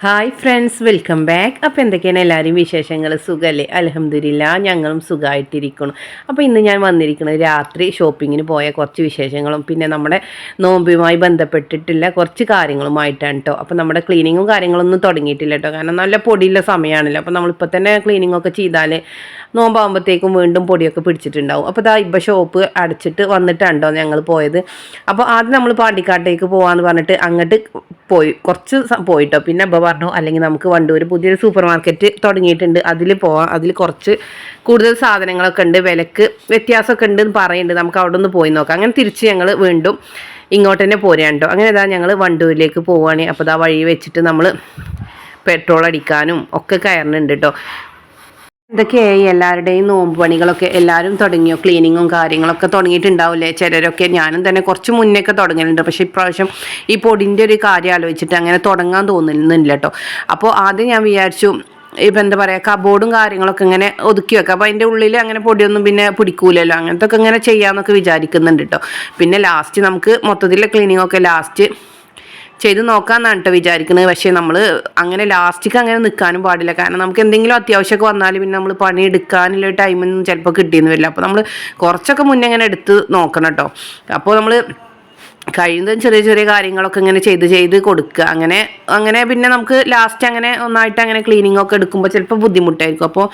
Hi friends welcome back അപ്പോൾ എന്തൊക്കെയാണ് എല്ലാവരും വിശേഷങ്ങൾ സുഖമല്ലേ അലഹമ്മദില്ല ഞങ്ങളും സുഖമായിട്ടിരിക്കണം അപ്പോൾ ഇന്ന് ഞാൻ വന്നിരിക്കുന്നത് രാത്രി ഷോപ്പിങ്ങിന് പോയ കുറച്ച് വിശേഷങ്ങളും പിന്നെ നമ്മുടെ നോമ്പുമായി ബന്ധപ്പെട്ടിട്ടുള്ള കുറച്ച് കാര്യങ്ങളുമായിട്ടാണ് കേട്ടോ അപ്പോൾ നമ്മുടെ ക്ലീനിങ്ങും കാര്യങ്ങളൊന്നും തുടങ്ങിയിട്ടില്ല കേട്ടോ കാരണം നല്ല പൊടിയുള്ള സമയമാണല്ലോ. അപ്പോൾ നമ്മളിപ്പോൾ തന്നെ ക്ലീനിങ്ങൊക്കെ ചെയ്താൽ നോമ്പാകുമ്പോഴത്തേക്കും വീണ്ടും പൊടിയൊക്കെ പിടിച്ചിട്ടുണ്ടാവും. അപ്പോൾ ഇതാ ഇപ്പം ഷോപ്പ് അടച്ചിട്ട് വന്നിട്ടുണ്ടോ ഞങ്ങൾ പോയത്. അപ്പോൾ ആദ്യം നമ്മൾ പാണ്ടിക്കാട്ടേക്ക് പോകാമെന്ന് പറഞ്ഞിട്ട് അങ്ങോട്ട് പോയി. കുറച്ച് പോയിട്ടോ. പിന്നെ അപ്പോൾ പറഞ്ഞു അല്ലെങ്കിൽ നമുക്ക് വണ്ടൂർ പുതിയൊരു സൂപ്പർ മാർക്കറ്റ് തുടങ്ങിയിട്ടുണ്ട്. അതിൽ പോവാം. അതിൽ കുറച്ച് കൂടുതൽ സാധനങ്ങളൊക്കെ ഉണ്ട്. വിലക്ക് വ്യത്യാസമൊക്കെ ഉണ്ട് എന്ന് പറയുന്നുണ്ട് നമുക്ക് അവിടെ ഒന്ന് പോയി നോക്കാം. അങ്ങനെ തിരിച്ച് ഞങ്ങൾ വീണ്ടും ഇങ്ങോട്ട് തന്നെ പോരാണ്ടോ. അങ്ങനെ ഇതാ ഞങ്ങൾ വണ്ടൂരിലേക്ക് പോവുകയാണ് അപ്പോൾ ഇതാ വഴി വെച്ചിട്ട് നമ്മൾ പെട്രോൾ അടിക്കാനും ഒക്കെ കയറുന്നുണ്ട് കേട്ടോ എന്തൊക്കെയായി എല്ലാവരുടെയും നോമ്പ് പണികളൊക്കെ എല്ലാവരും തുടങ്ങിയോ? ക്ലീനിങ്ങും കാര്യങ്ങളൊക്കെ തുടങ്ങിയിട്ടുണ്ടാവില്ലേ? ചിലരൊക്കെ ഞാനും തന്നെ കുറച്ച് മുന്നേയൊക്കെ തുടങ്ങലുണ്ട്. പക്ഷേ ഇപ്രാവശ്യം ഈ പൊടിന്റെ ഒരു കാര്യം ആലോചിച്ചിട്ട് അങ്ങനെ തുടങ്ങാൻ തോന്നുന്നില്ല കേട്ടോ അപ്പോൾ ആദ്യം ഞാൻ വിചാരിച്ചു ഇപ്പം എന്താ പറയുക കബോർഡും കാര്യങ്ങളൊക്കെ ഇങ്ങനെ ഒതുക്കി വെക്കാം. അപ്പോൾ അതിന്റെ ഉള്ളിൽ അങ്ങനെ പൊടിയൊന്നും പിന്നെ പിടിക്കൂലല്ലോ. അങ്ങനത്തെ ഒക്കെ ഇങ്ങനെ ചെയ്യാമെന്നൊക്കെ വിചാരിക്കുന്നുണ്ട് കേട്ടോ പിന്നെ ലാസ്റ്റ് നമുക്ക് മൊത്തത്തിലെ ക്ലീനിങ്ങൊക്കെ ലാസ്റ്റ് ചെയ്ത് നോക്കാമെന്നാണ് കേട്ടോ വിചാരിക്കുന്നത് പക്ഷേ നമ്മൾ അങ്ങനെ ലാസ്റ്റിക്ക് അങ്ങനെ നിൽക്കാനും പാടില്ല. കാരണം നമുക്ക് എന്തെങ്കിലും അത്യാവശ്യമൊക്കെ വന്നാൽ പിന്നെ നമ്മൾ പണി എടുക്കാനുള്ള ടൈമൊന്നും ചിലപ്പോൾ കിട്ടിയെന്ന് വരില്ല. അപ്പോൾ നമ്മൾ കുറച്ചൊക്കെ മുന്നേ അങ്ങനെ എടുത്ത് നോക്കണം കേട്ടോ അപ്പോൾ നമ്മൾ കഴിയുന്നതും ചെറിയ ചെറിയ കാര്യങ്ങളൊക്കെ ഇങ്ങനെ ചെയ്ത് ചെയ്ത് കൊടുക്കുക. അങ്ങനെ അങ്ങനെ പിന്നെ നമുക്ക് ലാസ്റ്റ് അങ്ങനെ ഒന്നായിട്ട് അങ്ങനെ ക്ലീനിങ് ഒക്കെ എടുക്കുമ്പോൾ ചിലപ്പോൾ ബുദ്ധിമുട്ടായിരിക്കും. അപ്പോൾ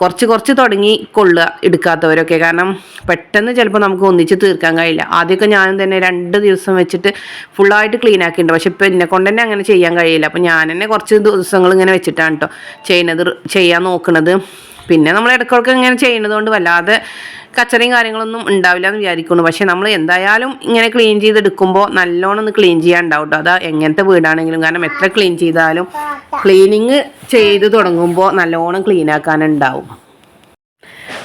കുറച്ച് കുറച്ച് തുടങ്ങി കൊള്ളുക എടുക്കാത്തവരൊക്കെ. കാരണം പെട്ടെന്ന് ചിലപ്പോൾ നമുക്ക് ഒന്നിച്ച് തീർക്കാൻ കഴിയില്ല. ആദ്യമൊക്കെ ഞാനും തന്നെ രണ്ട് ദിവസം വെച്ചിട്ട് ഫുള്ളായിട്ട് ക്ലീൻ ആക്കിയിട്ടുണ്ട്. പക്ഷെ ഇപ്പോൾ എന്നെ കൊണ്ട് തന്നെ അങ്ങനെ ചെയ്യാൻ കഴിയില്ല. അപ്പോൾ ഞാൻ തന്നെ കുറച്ച് ദിവസങ്ങൾ ഇങ്ങനെ വെച്ചിട്ടാണ് കേട്ടോ ചെയ്യുന്നത് ചെയ്യാൻ നോക്കുന്നത്. പിന്നെ നമ്മൾ ഇടയ്ക്കൊക്കെ ഇങ്ങനെ ചെയ്യുന്നതുകൊണ്ട് വല്ലാതെ കച്ചറയും കാര്യങ്ങളൊന്നും ഉണ്ടാവില്ല എന്ന് വിചാരിക്കുന്നു. പക്ഷെ നമ്മൾ എന്തായാലും ഇങ്ങനെ ക്ലീൻ ചെയ്തെടുക്കുമ്പോൾ നല്ലോണം ഒന്ന് ക്ലീൻ ചെയ്യാൻ ഉണ്ടാവും കേട്ടോ അത് എങ്ങനത്തെ വീടാണെങ്കിലും കാരണം എത്ര ക്ലീൻ ചെയ്താലും ക്ലീനിങ് ചെയ്ത് തുടങ്ങുമ്പോൾ നല്ലോണം ക്ലീൻ ആക്കാനുണ്ടാവും.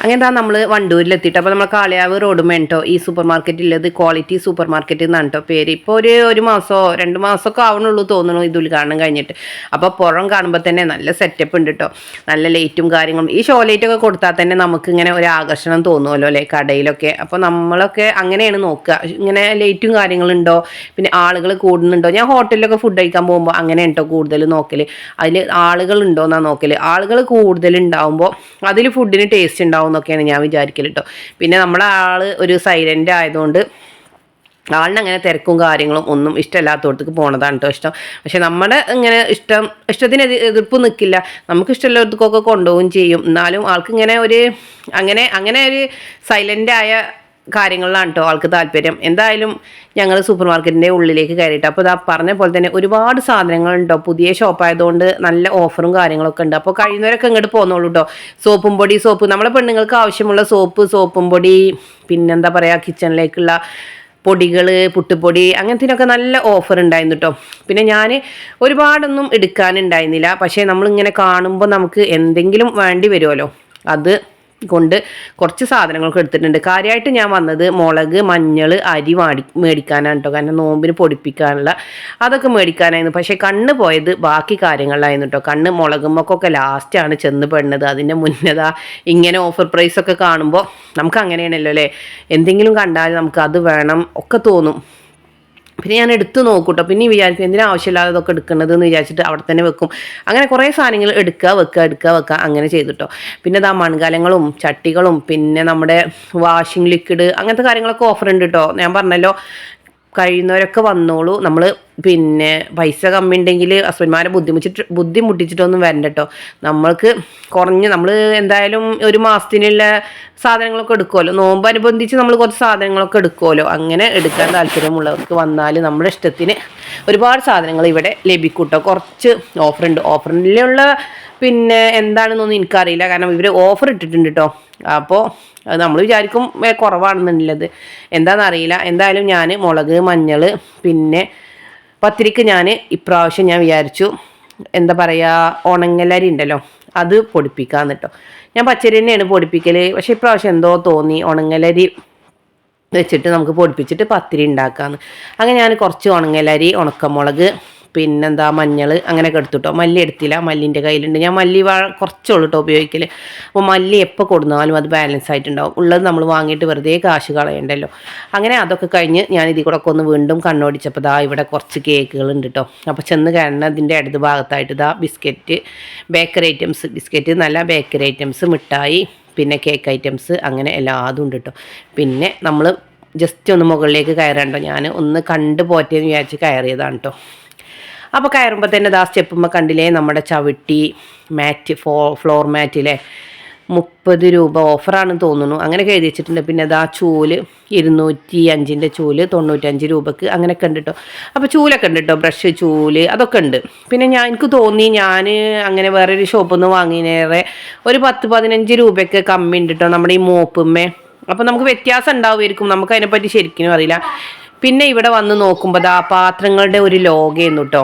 അങ്ങനെ താ നമ്മൾ വണ്ടൂരിലെത്തിയിട്ട്? അപ്പോൾ നമ്മൾ കാളിയാവ് റോഡ് മേണ്ടോ ഈ സൂപ്പർ മാർക്കറ്റിലുള്ളത് ക്വാളിറ്റി സൂപ്പർ മാർക്കറ്റ് എന്നാണ് കേട്ടോ പേര്. ഇപ്പോൾ ഒരു ഒരു മാസമോ രണ്ട് മാസമൊക്കെ ആവണുള്ളൂ തോന്നുന്നു ഇത് ഉദ്ഘാടനം കഴിഞ്ഞിട്ട്. അപ്പോൾ പുറം കാണുമ്പോൾ തന്നെ നല്ല സെറ്റപ്പ് ഉണ്ട് കേട്ടോ നല്ല ലൈറ്റും കാര്യങ്ങളും. ഈ ഷോ ലൈറ്റൊക്കെ കൊടുത്താൽ തന്നെ നമുക്ക് ഇങ്ങനെ ഒരു ആകർഷണം തോന്നുമല്ലോ അല്ലേ കടയിലൊക്കെ? അപ്പോൾ നമ്മളൊക്കെ അങ്ങനെയാണ് നോക്കുക. ഇങ്ങനെ ലൈറ്റും കാര്യങ്ങളുണ്ടോ പിന്നെ ആളുകൾ കൂടുന്നുണ്ടോ? ഞാൻ ഹോട്ടലിലൊക്കെ ഫുഡ് കഴിക്കാൻ പോകുമ്പോൾ അങ്ങനെ ഉണ്ടോ കൂടുതൽ നോക്കൽ അതിൽ ആളുകൾ ഉണ്ടോ എന്നാണ് നോക്കൽ ആളുകൾ കൂടുതൽ ഉണ്ടാവുമ്പോൾ അതിൽ ഫുഡിന് ടേസ്റ്റ് ഉണ്ടാവും എന്നൊക്കെയാണ് ഞാൻ വിചാരിക്കൽ കേട്ടോ പിന്നെ നമ്മുടെ ആൾ ഒരു സൈലന്റ് ആയതുകൊണ്ട് ആളിന് അങ്ങനെ തിരക്കും കാര്യങ്ങളും ഒന്നും ഇഷ്ടമില്ലാത്തടത്തേക്ക് പോണതാണ് കേട്ടോ ഇഷ്ടം. പക്ഷെ നമ്മുടെ ഇങ്ങനെ ഇഷ്ടം ഇഷ്ടത്തിന് എതി- എതിർപ്പ് നിൽക്കില്ല നമുക്ക് ഇഷ്ടമുള്ളവർക്കൊക്കെ കൊണ്ടുപോവുകയും ചെയ്യും. എന്നാലും ആൾക്ക് ഇങ്ങനെ ഒരു അങ്ങനെ അങ്ങനെ ഒരു സൈലന്റായ കാര്യങ്ങളിലാണ് കേട്ടോ ആൾക്ക് താല്പര്യം. എന്തായാലും ഞങ്ങൾ സൂപ്പർ മാർക്കറ്റിന്റെ ഉള്ളിലേക്ക് കയറിയിട്ട് അപ്പോൾ ഇതാ പറഞ്ഞ പോലെ തന്നെ ഒരുപാട് സാധനങ്ങളുണ്ടോ പുതിയ ഷോപ്പായതുകൊണ്ട് നല്ല ഓഫറും കാര്യങ്ങളൊക്കെ ഉണ്ട്. അപ്പോൾ കഴിയുന്നവരൊക്കെ ഇങ്ങോട്ട് പോകുന്നുള്ളൂ കേട്ടോ സോപ്പും പൊടി സോപ്പ്. നമ്മളെ പെണ്ണുങ്ങൾക്ക് ആവശ്യമുള്ള സോപ്പ് സോപ്പും പൊടി പിന്നെന്താ പറയുക കിച്ചണിലേക്കുള്ള പൊടികൾ പുട്ടുപൊടി അങ്ങനത്തിനൊക്കെ നല്ല ഓഫർ ഉണ്ടായിരുന്നു കേട്ടോ പിന്നെ ഞാൻ ഒരുപാടൊന്നും എടുക്കാനുണ്ടായിരുന്നില്ല. പക്ഷേ നമ്മളിങ്ങനെ കാണുമ്പോൾ നമുക്ക് എന്തെങ്കിലും വേണ്ടി വരുമല്ലോ അത് കൊണ്ട് കുറച്ച് സാധനങ്ങളൊക്കെ എടുത്തിട്ടുണ്ട്. കാര്യമായിട്ട് ഞാൻ വന്നത് മുളക് മഞ്ഞൾ അരി വാടി മേടിക്കാനാണ് കേട്ടോ കാരണം നോമ്പിന് പൊടിപ്പിക്കാനുള്ള അതൊക്കെ മേടിക്കാനായിരുന്നു. പക്ഷേ കണ്ണ് പോയത് ബാക്കി കാര്യങ്ങളിലായിരുന്നു കേട്ടോ കണ്ണ് മുളകുമ്മക്കൊക്കെ ലാസ്റ്റാണ് ചെന്ന് പെടുന്നത്. അതിന്റെ മുന്നതാ ഇങ്ങനെ ഓഫർ പ്രൈസൊക്കെ കാണുമ്പോൾ നമുക്ക് അങ്ങനെയാണല്ലോ അല്ലേ? എന്തെങ്കിലും കണ്ടാൽ നമുക്ക് അത് വേണം ഒക്കെ തോന്നും. പിന്നെ ഞാൻ എടുത്ത് നോക്കൂട്ടോ. പിന്നെ വിചാരിച്ചു എന്തിനാ ആവശ്യമില്ലാതെ ഇതൊക്കെ എടുക്കുന്നത് എന്ന് വിചാരിച്ചിട്ട് അവിടെ തന്നെ വെക്കും. അങ്ങനെ കുറേ സാധനങ്ങൾ എടുക്കുക വെക്കുക എടുക്കുക വെക്കുക അങ്ങനെ ചെയ്തിട്ടോ. പിന്നെ ഇതാ മൺകലങ്ങളും ചട്ടികളും പിന്നെ നമ്മുടെ വാഷിംഗ് ലിക്വിഡ് അങ്ങനത്തെ കാര്യങ്ങളൊക്കെ ഓഫർ ഉണ്ട് കേട്ടോ ഞാൻ പറഞ്ഞല്ലോ കഴിയുന്നവരൊക്കെ വന്നോളൂ. നമ്മൾ പിന്നെ പൈസ കമ്മി ഉണ്ടെങ്കിൽ ഹസ്ബൻഡ്മാരെ ബുദ്ധിമുട്ടിട്ട് ബുദ്ധിമുട്ടിച്ചിട്ടൊന്നും വരണ്ട കേട്ടോ നമ്മൾക്ക് കുറഞ്ഞ് നമ്മൾ എന്തായാലും ഒരു മാസത്തിനുള്ള സാധനങ്ങളൊക്കെ എടുക്കുമല്ലോ നോമ്പ് അനുബന്ധിച്ച് നമ്മൾ കുറച്ച് സാധനങ്ങളൊക്കെ എടുക്കുമല്ലോ അങ്ങനെ എടുക്കാൻ താല്പര്യമുള്ളവർക്ക് വന്നാൽ നമ്മുടെ ഇഷ്ടത്തിന് ഒരുപാട് സാധനങ്ങൾ ഇവിടെ ലഭിക്കും കേട്ടോ കുറച്ച് ഓഫറുണ്ട്. ഓഫറിലുള്ള പിന്നെ എന്താണെന്നൊന്നും എനിക്കറിയില്ല. കാരണം ഇവർ ഓഫർ ഇട്ടിട്ടുണ്ട് കേട്ടോ അപ്പോൾ നമ്മൾ വിചാരിക്കും കുറവാണെന്നുള്ളത്. എന്താണെന്നറിയില്ല എന്തായാലും ഞാൻ മുളക് മഞ്ഞൾ പിന്നെ പത്തിരിക്ക് ഞാൻ ഇപ്രാവശ്യം ഞാൻ വിചാരിച്ചു എന്താ പറയുക ഉണങ്ങലരി ഉണ്ടല്ലോ അത് പൊടിപ്പിക്കാന്ന് കേട്ടോ ഞാൻ പച്ചരി തന്നെയാണ് പൊടിപ്പിക്കൽ പക്ഷേ ഇപ്രാവശ്യം എന്തോ തോന്നി ഉണങ്ങലരി വെച്ചിട്ട് നമുക്ക് പൊടിപ്പിച്ചിട്ട് പത്തിരി ഉണ്ടാക്കാമെന്ന് അങ്ങനെ ഞാൻ കുറച്ച് ഉണങ്ങലരി ഉണക്കമുളക് പിന്നെന്താ മഞ്ഞൾ അങ്ങനെയൊക്കെ എടുത്തു കേട്ടോ മല്ലി എടുത്തില്ല മല്ലിന്റെ കയ്യിലുണ്ട്. ഞാൻ മല്ലി വാ കുറച്ചുള്ളൂ കേട്ടോ ഉപയോഗിക്കൽ അപ്പോൾ മല്ലി എപ്പോൾ കൊടുന്നാലും അത് ബാലൻസ് ആയിട്ടുണ്ടാവും. ഉള്ളത് നമ്മൾ വാങ്ങിയിട്ട് വെറുതെ കാശ് കളയണ്ടല്ലോ. അങ്ങനെ അതൊക്കെ കഴിഞ്ഞ് ഞാൻ ഇതിൽ കൂടെ ഒന്ന് വീണ്ടും കണ്ണോടിച്ചപ്പോൾ ദാ ഇവിടെ കുറച്ച് കേക്കുകൾ ഉണ്ട് കേട്ടോ അപ്പോൾ ചെന്ന് കാണുന്നതിന്റെ ഇടത് ഭാഗത്തായിട്ട് ദാ ബിസ്ക്കറ്റ് ബേക്കറി ഐറ്റംസ്. ബിസ്ക്കറ്റ് നല്ല ബേക്കറി ഐറ്റംസ് മിഠായി പിന്നെ കേക്ക് ഐറ്റംസ് അങ്ങനെ എല്ലാതും ഉണ്ട് കേട്ടോ പിന്നെ നമ്മൾ ജസ്റ്റ് ഒന്ന് മുകളിലേക്ക് കയറണ്ടോ. ഞാൻ ഒന്ന് കണ്ടു പോറ്റേന്ന് വിചാരിച്ച് കയറിയതാണ് കേട്ടോ അപ്പോൾ കയറുമ്പോൾ തന്നെ ദാ സ്റ്റെപ്പുമ്പോൾ കണ്ടില്ലേ? നമ്മുടെ ചവിട്ടി മാറ്റ് ഫോ ഫ്ലോർ മാറ്റിലെ മുപ്പത് രൂപ ഓഫറാണെന്ന് തോന്നുന്നു. അങ്ങനെ എഴുതി വെച്ചിട്ടുണ്ട്. പിന്നെ അതാ ചൂൽ ഇരുന്നൂറ്റി അഞ്ചിന്റെ ചൂൽ തൊണ്ണൂറ്റഞ്ച് രൂപക്ക് അങ്ങനെയൊക്കെ ഉണ്ട് കേട്ടോ അപ്പോൾ ചൂലൊക്കെ ഉണ്ട് കേട്ടോ ബ്രഷ് ചൂൽ അതൊക്കെ ഉണ്ട്. പിന്നെ ഞാൻ എനിക്ക് തോന്നി ഞാൻ അങ്ങനെ വേറൊരു ഷോപ്പിൽ നിന്ന് വാങ്ങിയേറെ ഒരു പത്ത് പതിനഞ്ച് രൂപയ്ക്ക് കമ്മി ഉണ്ട് കേട്ടോ നമ്മുടെ ഈ മോപ്പുമ്മേ അപ്പോൾ നമുക്ക് വ്യത്യാസം ഉണ്ടാവുമായിരിക്കും. നമുക്ക് അതിനെപ്പറ്റി ശരിക്കും അറിയില്ല. പിന്നെ ഇവിടെ വന്ന് നോക്കുമ്പോൾ ആ പാത്രങ്ങളുടെ ഒരു ലോകയെന്നു കേട്ടോ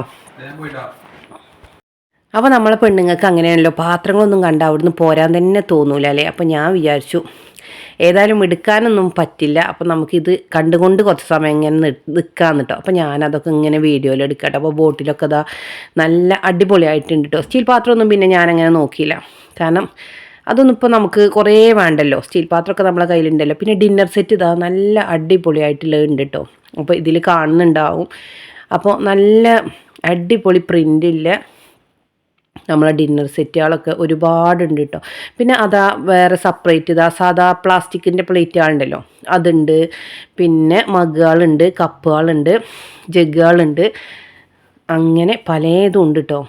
അപ്പോൾ നമ്മളെ പെണ്ണുങ്ങൾക്ക് അങ്ങനെയാണല്ലോ പാത്രങ്ങളൊന്നും കണ്ട അവിടുന്ന് പോരാൻ തന്നെ തോന്നൂല അല്ലേ? അപ്പോൾ ഞാൻ വിചാരിച്ചു ഏതായാലും എടുക്കാനൊന്നും പറ്റില്ല അപ്പോൾ നമുക്കിത് കണ്ടുകൊണ്ട് കുറച്ച് സമയം ഇങ്ങനെ നിൽക്കാമെന്ന് കേട്ടോ അപ്പോൾ ഞാനതൊക്കെ ഇങ്ങനെ വീഡിയോയിൽ എടുക്കട്ടെ. അപ്പോൾ ബോട്ടിലൊക്കെ ഇതാ നല്ല അടിപൊളിയായിട്ടുണ്ട് കേട്ടോ സ്റ്റീൽ പാത്രമൊന്നും പിന്നെ ഞാനങ്ങനെ നോക്കിയില്ല. കാരണം അതൊന്നും ഇപ്പോൾ നമുക്ക് കുറേ വേണ്ടല്ലോ. സ്റ്റീൽ പാത്രമൊക്കെ നമ്മളെ കയ്യിലുണ്ടല്ലോ. പിന്നെ ഡിന്നർ സെറ്റ് ഇതാ നല്ല അടിപൊളിയായിട്ടുള്ളത് ഉണ്ട് കേട്ടോ അപ്പോൾ ഇതിൽ കാണുന്നുണ്ടാവും. അപ്പോൾ നല്ല അടിപൊളി പ്രിന്റില്ല നമ്മളെ ഡിന്നർ സെറ്റുകളൊക്കെ ഒരുപാടുണ്ട് കേട്ടോ പിന്നെ അതാ വേറെ സെപ്പറേറ്റ് ഇതാ സാധാ പ്ലാസ്റ്റിക്കിന്റെ പ്ലേറ്റുകളുണ്ടല്ലോ അതുണ്ട്. പിന്നെ മഗ്ഗുകളുണ്ട് കപ്പുകളുണ്ട് ജഗ്ഗുകളുണ്ട് അങ്ങനെ പലതും ഉണ്ട് കേട്ടോ